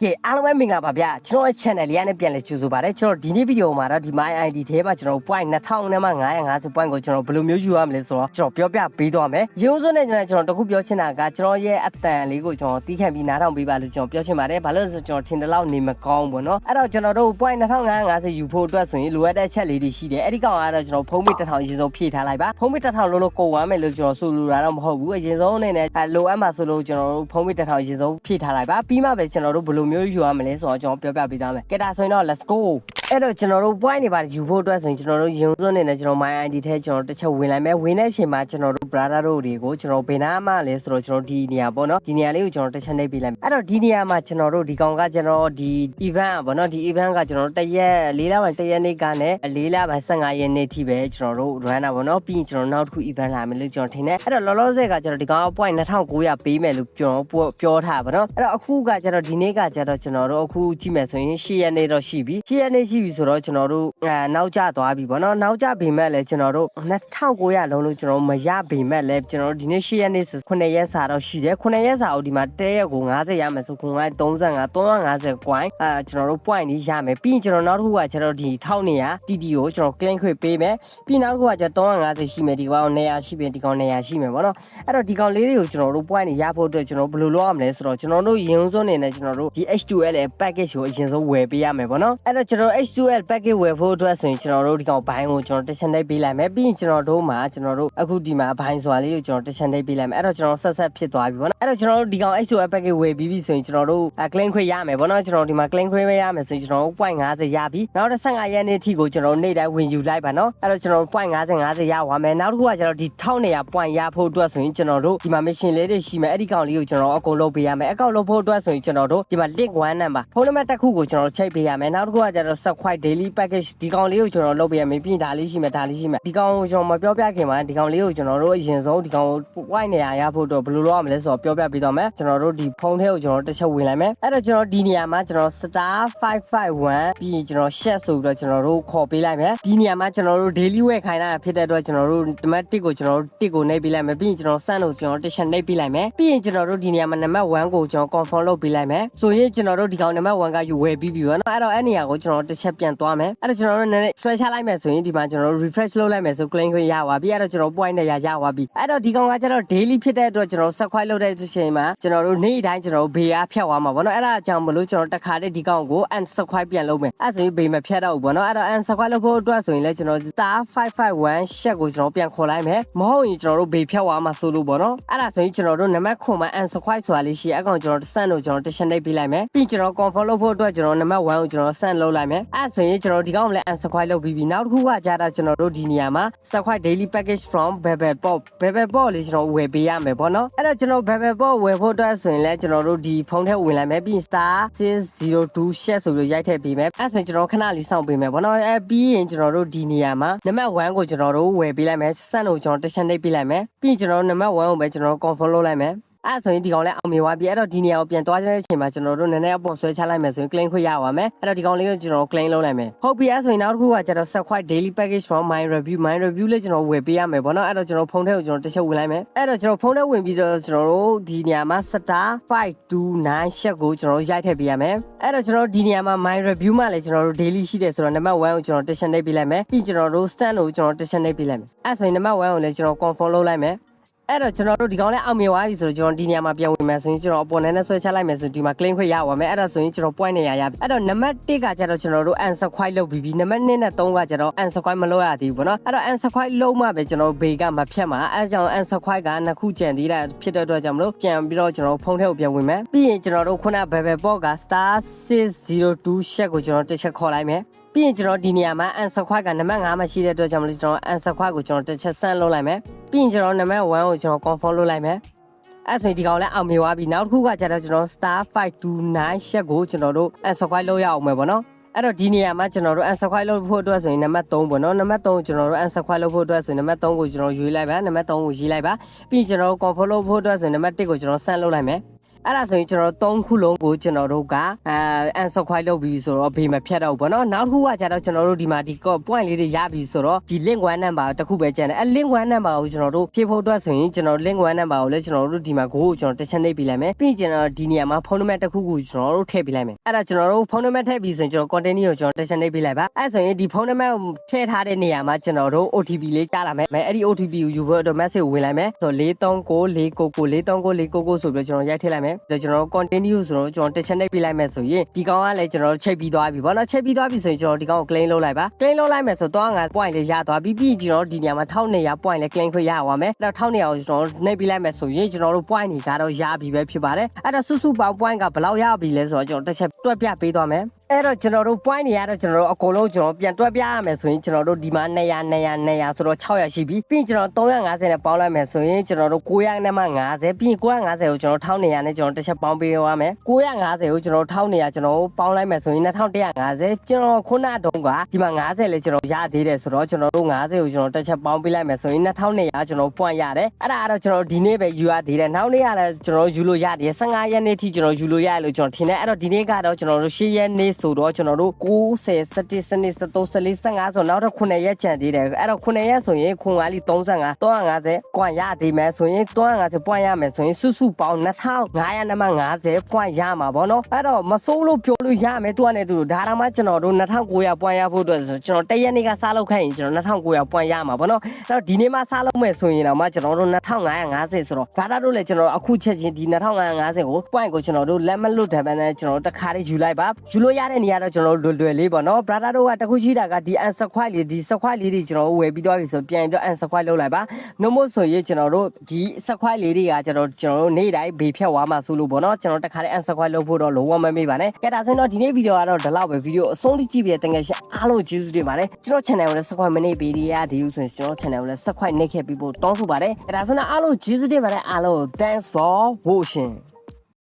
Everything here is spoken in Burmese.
ကဲအားလုံးပဲမင်္ဂလာပါဗျာကျွန်တော်ရဲ့ channel လေးကနေပြန်လဲကြိုဆိုပါရစေကျွန်တော်ဒီနေ့ဗီဒီယိုမှာတော့ဒီ my ID ထဲမှာကျွန်တော် point 2000နဲ့မှ950 point ကိုကျွန်တော်ဘယ်လိုမျိုးယူရမလဲဆိုတော့ကျွန်တော်ပြောပြပေးသွားမယ်ရေဦးစွန်းနဲ့ကျွန်တော်ကျွန်တော်တခုပြောချင်တာကကျွန်တော်ရဲ့အတန်လေးကိုကျွန်တော်တီးခန့်ပြီးနားထောင်ပေးပါလို့ကျွန်တော်ပြောချင်ပါတယ်ဘာလို့လဲဆိုတော့ကျွန်တော်ထင်တယ်လို့နေမကောင်းဘူးเนาะအဲ့တော့ကျွန်တော်တို့ point 2550ယူဖို့အတွက်ဆိုရင်လိုအပ်တဲ့ချက်လေးတွေရှိတယ်အဲ့ဒီကောင်ကတော့ကျွန်တော်ဖုံးမိ1000အရင်ဆုံးဖြည့်ထားလိုက်ပါဖုံးမိ1000လို့လို့ကုန်သွားမယ်လို့ကျွန်တော်ဆိုလိုတာတော့မဟုတ်ဘူးအရင်ဆုံးအနေနဲ့လိုအပ်မှာဆိုလို့ကျွန်တော်တို့ဖုံးမိ1000အရင်ဆုံးဖြည့်ထားလိုက်ပါပြီးမှပဲကျွန်တော်တို့ဘယ်လို မျိုးယူရမလဲဆိုတော့ကျွန်တော်ပြောပြပေးသားမယ်ကဲဒါဆိုရင်တော့ let's go အဲ့တော့ကျွန်တော်တို့ point တွေပါယူဖို့အတွက်ဆိုရင်ကျွန်တော်တို့ရင်စွန်းနေနဲ့ကျွန်တော် my ID ထဲကျွန်တော်တစ်ချက်ဝင်လိုက်မယ်ဝင်တဲ့အချိန်မှာကျွန်တော်တို့ brother တို့တွေကိုကျွန်တော်ဘယ်နာမှလဲဆိုတော့ကျွန်တော်ဒီနေရာပေါ့နော်ဒီနေရာလေးကိုကျွန်တော်တစ်ချက်နှိပ်ပေးလိုက်မယ်အဲ့တော့ဒီနေရာမှာကျွန်တော်တို့ဒီကောင်ကကျွန်တော်ဒီ event อ่ะပေါ့နော်ဒီ event ကကျွန်တော်တို့တရက်၄လပိုင်းတရက်နေ့ကနဲ့၄လပိုင်း15ရက်နေ့ထိပဲကျွန်တော်တို့ run တာပေါ့နော်ပြီးရင်ကျွန်တော်နောက်တစ်ခု event လာမယ်လို့ကျွန်တော်ထင်တယ်အဲ့တော့လောလောဆယ်ကကျွန်တော်ဒီကောင်က point 2900ပေးမယ်လို့ကျွန်တော်ပြောထားပါနော်အဲ့တော့အခုကကျွန်တော်ဒီနေ့ကကျွန်တော်ကျွန်တော်တို့အခုကြည့်မယ်ဆိုရင်10ရက်နေ့တော့ရှိပြီ10ရက်နေ့ရှိပြီဆိုတော့ကျွန်တော်တို့အဲနောက်ကျသွားပြီပေါ့နော်နောက်ကျပေမဲ့လည်းကျွန်တော်တို့2900လုံးလို့ကျွန်တော်မရပေမဲ့လည်းကျွန်တော်တို့ဒီနေ့10ရက်နေ့ဆို9ရက်စာတော့ရှိတယ်9ရက်စာကိုဒီမှာတဲရက်ကို90ရမယ်ဆိုခွန်က35 350 coin အဲကျွန်တော်တို့ point ကြီးရမယ်ပြီးရင်ကျွန်တော်နောက်တစ်ခုကကျွန်တော်ဒီ1200 TD ကိုကျွန်တော် claim ခွင့်ပေးမယ်ပြီးနောက်တစ်ခုကကျွန်တော်350ရှိမယ်ဒီကောင်100ရှိပြီဒီကောင်100ရှိမယ်ပေါ့နော်အဲ့တော့ဒီကောင်လေးတွေကိုကျွန်တော်တို့ point ကြီးရဖို့အတွက်ကျွန်တော်ဘယ်လိုလုပ်ရမလဲဆိုတော့ကျွန်တော်တို့ရင်ဦးစွန်းနေနဲ့ကျွန်တော်တို့ဒီ H2L package ကိုအရင်ဆုံးဝယ်ပေးရမယ်ပေါ့နော်အဲ့တော့ကျွန်တော် H2L package ဝယ်ဖို့အတွက်ဆိုရင်ကျွန်တော်တို့ဒီကောင်ဘိုင်းကိုကျွန်တော်တစ်ချက်နှိပ်ပေးလိုက်မယ်ပြီးရင်ကျွန်တော်တို့မှာကျွန်တော်တို့အခုဒီမှာဘိုင်းစွာလေးကိုကျွန်တော်တစ်ချက်နှိပ်ပေးလိုက်မယ်အဲ့တော့ကျွန်တော်ဆက်ဆက်ဖြစ်သွားပြီပေါ့နော်အဲ့တော့ကျွန်တော်တို့ဒီကောင် H2L package ဝယ်ပြီးပြီဆိုရင်ကျွန်တော်တို့ claim ခွင့်ရမယ်ပေါ့နော်ကျွန်တော်ဒီမှာ claim ခွင့်ရမယ်ဆိုရင်ကျွန်တော်တို့ point 50ရပြီနောက်တစ်15ရက်နေ့ထိကိုကျွန်တော်နေ့တိုင်းဝင်ယူလိုက်ပါနော်အဲ့တော့ကျွန်တော်တို့ point 50 50ရသွားမယ်နောက်တစ်ခုကကျွန်တော်ဒီ1200 point ရဖို့အတွက်ဆိုရင်ကျွန်တော်တို့ဒီမှာ mission လေးတွေရှိမယ်အဲ့ဒီကောင်လေးကိုကျွန်တော်အကုန်လုပ်ပေးရမယ်အကောင့်လုပ်ဖို့အတွက်ဆိုရင်ကျွန်တော်တို့ဒီမှာ link 1 number ဖုန်းနံပါတ်တစ်ခုကိုကျွန်တော်ချိတ်ပေးရမယ်နောက်တစ်ခုကကျွန်တော် subscribe daily package ဒီကောင်လေးကိုကျွန်တော်လုပ်ပေးရမယ်ပြီးရင်ဒါလေးရှိမယ်ဒါလေးရှိမယ်ဒီကောင်ကိုကျွန်တော်မပြောပြခင်မှာဒီကောင်လေးကိုကျွန်တော်တို့အရင်ဆုံးဒီကောင်ကို white နေရာရဖို့တော့ဘယ်လိုလုပ်ရမလဲဆိုတော့ပြောပြပေးတော့မယ်ကျွန်တော်တို့ဒီဖုန်းထဲကိုကျွန်တော်တစ်ချက်ဝင်လိုက်မယ်အဲ့တော့ကျွန်တော်ဒီနေရာမှာကျွန်တော် star 551ပြီးရင်ကျွန်တော် share ဆိုပြီးတော့ကျွန်တော်တို့ခေါ်ပေးလိုက်မယ်ဒီနေရာမှာကျွန်တော်တို့ daily ဝယ်ခိုင်းတာဖြစ်တဲ့အတွက်ကျွန်တော်တို့ဒီမှာတစ်ကိုကျွန်တော်တို့တစ်ကိုနှိပ်ပေးလိုက်မယ်ပြီးရင်ကျွန်တော်စမ်းကိုကျွန်တော်တစ်ချက်နှိပ်ပေးလိုက်မယ်ပြီးရင်ကျွန်တော်တို့ဒီနေရာမှာနံပါတ်1ကိုကျွန်တော် confirm လုပ်ပေးလိုက်မယ်ဆိုရင်ကျွန်တော်တို့ဒီကောင်နံပါတ်1ကယူဝယ်ပြီးပြီပေါ့နော်အဲ့တော့အဲ့နေရာကိုကျွန်တော်တစ်ချက်ပြန်သွားမယ်အဲ့တော့ကျွန်တော်တို့နည်းနည်းဆွဲချလိုက်မယ်ဆိုရင်ဒီမှာကျွန်တော်တို့ refresh လုပ်လိုက်မယ်ဆို claim ခွင့်ရသွားပြီအဲ့တော့ကျွန်တော် point နဲ့ရရသွားပြီအဲ့တော့ဒီကောင်ကကျွန်တော် daily ဖြစ်တဲ့အတွက်ကျွန်တော် subscribe လုပ်တဲ့အချိန်မှာကျွန်တော်တို့နေ့တိုင်းကျွန်တော်တို့ဘေးအားဖြတ်သွားမှာပေါ့နော်အဲ့ဒါကြောင့်မလို့ကျွန်တော်တခါတည်းဒီကောင်ကို unsubscribe ပြန်လုပ်မယ်အဲ့ဆိုရင်ဘေးမဖြတ်တော့ဘူးပေါ့နော်အဲ့တော့ unsubscribe လုပ်ဖို့အတွက်ဆိုရင်လည်းကျွန်တော် star 551 share ကိုကျွန်တော်ပြန်ခေါ်လိုက်မယ်မဟုတ်ရင်ကျွန်တော်တို့ဘေးဖြတ်သွားမှာဆိုလို့ပေါ့နော်အဲ့ဒါဆိုရင်ကျွန်တော်တို့နံပါတ်ခွန်မှာ unsubscribe ဆိုတာလေးရှိအကောင်ကျွန်တော်စမ်းလို့ကျွန်တော်တစ်ချက်နှိပ်ပေးလိုက်မယ်ပြီးကျွန်တော် confirm လုပ်ဖို့အတွက်ကျွန်တော်နံပါတ်1ကိုကျွန်တော် send လုပ်လိုက်မယ်အဲ့ဆိုရင်ကျွန်တော်ဒီကောင်လည်း unsubscribe လုပ်ပြီးပြီနောက်တစ်ခုကကြာတာကျွန်တော်တို့ဒီနေရာမှာ subscribe daily package from bebel pop bebel pop လေးကျွန်တော်ဝယ်ပေးရမယ်ပေါ့နော်အဲ့တော့ကျွန်တော် bebel pop ဝယ်ဖို့အတွက်ဆိုရင်လည်းကျွန်တော်တို့ဒီဖုန်းထဲဝင်လိုက်မယ်ပြီး star 602 share ဆိုပြီးရိုက်ထည့်ပေးမယ်အဲ့ဆိုရင်ကျွန်တော်ခဏလေးစောင့်ပေးမယ်ပေါ့နော်အဲ့ပြီးရင်ကျွန်တော်တို့ဒီနေရာမှာနံပါတ်1ကိုကျွန်တော်တို့ဝယ်ပေးလိုက်မယ်စမ်းလို့ကျွန်တော်တစ်ချက်နှိပ်ပေးလိုက်မယ်ပြီးရင်ကျွန်တော်နံပါတ်1ကိုပဲကျွန်တော် confirm လုပ်လိုက်မယ် အဲ့ဆိုရင်ဒီကောင်လေးအောင်မြင်သွားပြီအဲ့တော့ဒီနေရာကိုပြန်သွားတဲ့အချိန်မှာကျွန်တော်တို့နည်းနည်းအပေါ်ဆွဲချလိုက်မယ်ဆိုရင် claim ခွင့်ရပါမယ်အဲ့တော့ဒီကောင်လေးကိုကျွန်တော် claim လုပ်လိုက်မယ်ဟုတ်ပြီအဲ့ဆိုရင်နောက်တစ်ခုကကျွန်တော် subscribe daily package from my review my review လေးကျွန်တော်ဝယ်ပေးရမယ်ပေါ့နော်အဲ့တော့ကျွန်တော်ဖုန်းထဲကိုကျွန်တော်တစ်ချက်ဝင်လိုက်မယ်အဲ့တော့ကျွန်တော်ဖုန်းထဲဝင်ပြီးတော့ကျွန်တော်တို့ဒီနေရာမှာ star 529 share ကိုကျွန်တော်ရိုက်ထည့်ပေးရမယ်အဲ့တော့ကျွန်တော်ဒီနေရာမှာ my review မှာလည်းကျွန်တော်တို့ daily ရှိတယ်ဆိုတော့ number 1ကိုကျွန်တော်တစ်ချက်နှိပ်ပေးလိုက်မယ်ပြီးကျွန်တော်တို့ stand ကိုကျွန်တော်တစ်ချက်နှိပ်ပေးလိုက်မယ်အဲ့ဆိုရင် number 1ကိုလည်းကျွန်တော် confirm လုပ်လိုက်မယ် အဲ့တော့ကျွန်တော်တို့ဒီကောင်လေးအောင်မြင်သွားပြီဆိုတော့ကျွန်တော်ဒီနေရာမှာပြန်ဝင်မယ်ဆိုရင်ကျွန်တော်အပေါ်နဲ့နဲ့ဆွဲချလိုက်မယ်ဆိုဒီမှာ claim ခွင့်ရပါမယ်အဲ့ဒါဆိုရင်ကျွန်တော် point နေရရပြီအဲ့တော့နံပါတ်1ကကျတော့ကျွန်တော်တို့ unsubscribe လုပ်ပြီးပြီနံပါတ်2နဲ့3ကကျတော့ unsubscribe မလုပ်ရသေးဘူးပေါ့နော်အဲ့တော့ unsubscribe လုပ်မှပဲကျွန်တော်ဘေကမဖြတ်မှာအဲ့ကြောင့် unsubscribe ကနှစ်ခုကျန်သေးတာဖြစ်တဲ့အတွက်ကြောင့်မလို့ပြန်ပြီးတော့ကျွန်တော်ဖုန်းထဲကိုပြန်ဝင်မယ်ပြီးရင်ကျွန်တော်တို့ခုန bebel pop က star 602 share ကိုကျွန်တော်တစ်ချက်ခေါ်လိုက်မယ် ပြီးရင်ကျွန်တော်ဒီနေရာမှာ unsubscribe ကနံပါတ်5မှာရှိတဲ့အတွက်ကြောင့်မလို့ကျွန်တော် unsubscribe ကိုကျွန်တော်တစ်ချက်ဆန်းလုပ်လိုက်မယ်ပြီးရင်ကျွန်တော်နံပါတ်1ကိုကျွန်တော် confirm လုပ်လိုက်မယ်အဲ့ဆိုရင်ဒီကောင်လည်းအောင်မြင်သွားပြီနောက်တစ်ခုကကျတော့ကျွန်တော် star 529 share ကိုကျွန်တော်တို့ unsubscribe လုပ်ရအောင်မယ်ပေါ့နော်အဲ့တော့ဒီနေရာမှာကျွန်တော်တို့ unsubscribe လုပ်ဖို့အတွက်ဆိုရင်နံပါတ်3ပေါ့နော်နံပါတ်3ကိုကျွန်တော်တို့ unsubscribe လုပ်ဖို့အတွက်ဆိုရင်နံပါတ်3ကိုကျွန်တော်ရွေးလိုက်ပါနံပါတ်3ကိုရေးလိုက်ပါပြီးရင်ကျွန်တော်တို့ confirm လုပ်ဖို့အတွက်ဆိုရင်နံပါတ်1ကိုကျွန်တော်ဆန်းလုပ်လိုက်မယ် အဲ့ဒါဆိုရင်ကျွန်တော်၃ခုလုံးကိုကျွန်တော်တို့ကအဲအန်ဆာခွိုင်းလုပ်ပြီးဆိုတော့ဘေးမဖြတ်တော့ဘူးပေါ့နော်နောက်တစ်ခုကကျတော့ကျွန်တော်တို့ဒီမှာဒီ point လေးတွေရပြီဆိုတော့ဒီ link 1 number တစ်ခုပဲကျန်တယ်အဲ link 1 number ကိုကျွန်တော်တို့ဖြည့်ဖို့အတွက်ဆိုရင်ကျွန်တော် link 1 number ကိုလည်းကျွန်တော်တို့ဒီမှာ go ကိုကျွန်တော်တစ်ချက်နှိပ်ပေးလိုက်မယ်ပြီးရင်ကျွန်တော်ဒီနေရာမှာဖုန်းနံပါတ်တစ်ခုခုကျွန်တော်တို့ထည့်ပေးလိုက်မယ်အဲ့ဒါကျွန်တော်တို့ဖုန်းနံပါတ်ထည့်ပြီးဆိုရင်ကျွန်တော် content ကိုကျွန်တော်တစ်ချက်နှိပ်ပေးလိုက်ပါအဲ့ဆိုရင်ဒီဖုန်းနံပါတ်ကိုထည့်ထားတဲ့နေရာမှာကျွန်တော်တို့ OTP လေးကြားလာမယ်အဲ့ဒီ OTP ကိုယူဖို့အတွက် message ဝင်လိုက်မယ်ဆိုတော့439 499 439 499ဆိုပြီးတော့ကျွန်တော်ရိုက်ထည့်လိုက်မယ်ဆိုတော့ကျွန်တော် continue ဆိုတော့ကျွန်တော်တစ်ချက်နှိပ်ပြလိုက်မယ်ဆိုရင်ဒီကောင်ကလည်းကျွန်တော်တို့ချိန်ပြီးသွားပြီဗောနော်ချိန်ပြီးသွားပြီဆိုရင်ကျွန်တော်ဒီကောင်ကို claim လုပ်လိုက်ပါ claim လုပ်လိုက်မယ်ဆိုတော့ငါ point လေးရသွားပြီပြီးကျွန်တော်ဒီနေရာမှာ1200 point လေး claim ခွင့်ရသွားမယ်အဲ့တော့1200ကိုကျွန်တော်နှိပ်ပြလိုက်မယ်ဆိုရင်ကျွန်တော်တို့ point တွေကတော့ရပြီပဲဖြစ်ပါတယ်အဲ့တော့စုစုပေါင်း point ကဘယ်လောက်ရပြီလဲဆိုတော့ကျွန်တော်တစ်ချက်တွက်ပြပေးသွားမယ် အဲ့တော့ကျွန်တော်တို့ point တွေကတော့ကျွန်တော်တို့အကုန်လုံးကျွန်တော်ပြန်တွက်ပြရမယ်ဆိုရင်ကျွန်တော်တို့ဒီမှာ200 200 200ဆိုတော့600ရှိပြီပြီးရင်ကျွန်တော်350နဲ့ပေါင်းလိုက်မယ်ဆိုရင်ကျွန်တော်တို့900နဲ့မှ50ပြီးရင်950ကိုကျွန်တော်1200နဲ့ကျွန်တော်တစ်ချက်ပေါင်းပေးရမယ်950ကိုကျွန်တော်1200ကျွန်တော်ပေါင်းလိုက်မယ်ဆိုရင်2150ကျွန်တော်ခုနတုန်းကဒီမှာ50လဲကျွန်တော်ရသေးတယ်ဆိုတော့ကျွန်တော်တို့50ကိုကျွန်တော်တစ်ချက်ပေါင်းပေးလိုက်မယ်ဆိုရင်2200ကျွန်တော် point ရတယ်အဲ့ဒါကတော့ကျွန်တော်ဒီနေ့ပဲယူရသေးတယ်နောက်နေ့ကလည်းကျွန်တော်ယူလို့ရတယ်15ရက်နေ့ထိကျွန်တော်ယူလို့ရတယ်လို့ကျွန်တော်ထင်တယ်အဲ့တော့ဒီနေ့ကတော့ကျွန်တော်တို့10ရက်နေ့ဆိုတော့ကျွန်တော်တို့90 17စနစ်73 14 15ဆိုတော့နောက်တော့9ရက်ကျန်သေးတယ်အဲ့တော့9ရက်ဆိုရင်ခွန်ကားလီ35 350ကွန်ရသေးမယ်ဆိုရင်350ပွိုင်းရမယ်ဆိုရင်စုစုပေါင်း2500နဲ့မှ50ပွိုင်းရမှာပေါ့နော်အဲ့တော့မစိုးလို့ပြောလို့ရမယ်သူကလည်းသူတို့ဒါတော့မှကျွန်တော်တို့2900ပွိုင်းရဖို့အတွက်ဆိုကျွန်တော်တရက်နေ့ကစားလောက်ခိုင်းရင်ကျွန်တော်2900ပွိုင်းရမှာပေါ့နော်အဲ့တော့ဒီနေ့မှစားလောက်မယ်ဆိုရင်တော့မှကျွန်တော်တို့2550ဆိုတော့ဒါတာတို့လည်းကျွန်တော်အခုချက်ချင်းဒီ2550ကိုပွိုင်းကိုကျွန်တော်တို့လက်မလွတ်တယ်ပဲနဲ့ကျွန်တော်တို့တစ်ခါလေးယူလိုက်ပါယူလို့ရတဲ့နေရာတော့ကျွန်တော်တို့လွယ်လွယ်လေးပေါ့နော် brother တို့ကတခုရှိတာကဒီ answer quite လေးဒီ squat လေးတွေကျွန်တော်တို့ဝယ်ပြီးသွားပြီဆိုပြန်ပြီးတော့ answer quite လုပ်လိုက်ပါနှမို့ဆိုရင်ကျွန်တော်တို့ဒီ squat လေးတွေကကျွန်တော်ကျွန်တော်တို့နေ့တိုင်းဘေးဖြတ်သွားမှဆိုလို့ပေါ့နော်ကျွန်တော်တခါလေး answer quite လုပ်ဖို့တော့လုံးဝမမေ့ပါနဲ့ကဲဒါဆိုရင်တော့ဒီနေ့ဗီဒီယိုကတော့ဒီလောက်ပဲဗီဒီယိုအဆုံးထိကြည့်ပြီးတဲ့တကယ်ရှင်အားလုံးကျေးဇူးတင်ပါတယ်ကျွန်တော် channel ကိုလည်း squat မနေပေးရဒီယူဆိုရင်ကျွန်တော် channel ကိုလည်း squat နှိပ်ခဲ့ပြီးဖို့တောင်းဆိုပါတယ်ကဲဒါဆိုရင်အားလုံးကျေးဇူးတင်ပါတယ်အားလုံး thanks for watching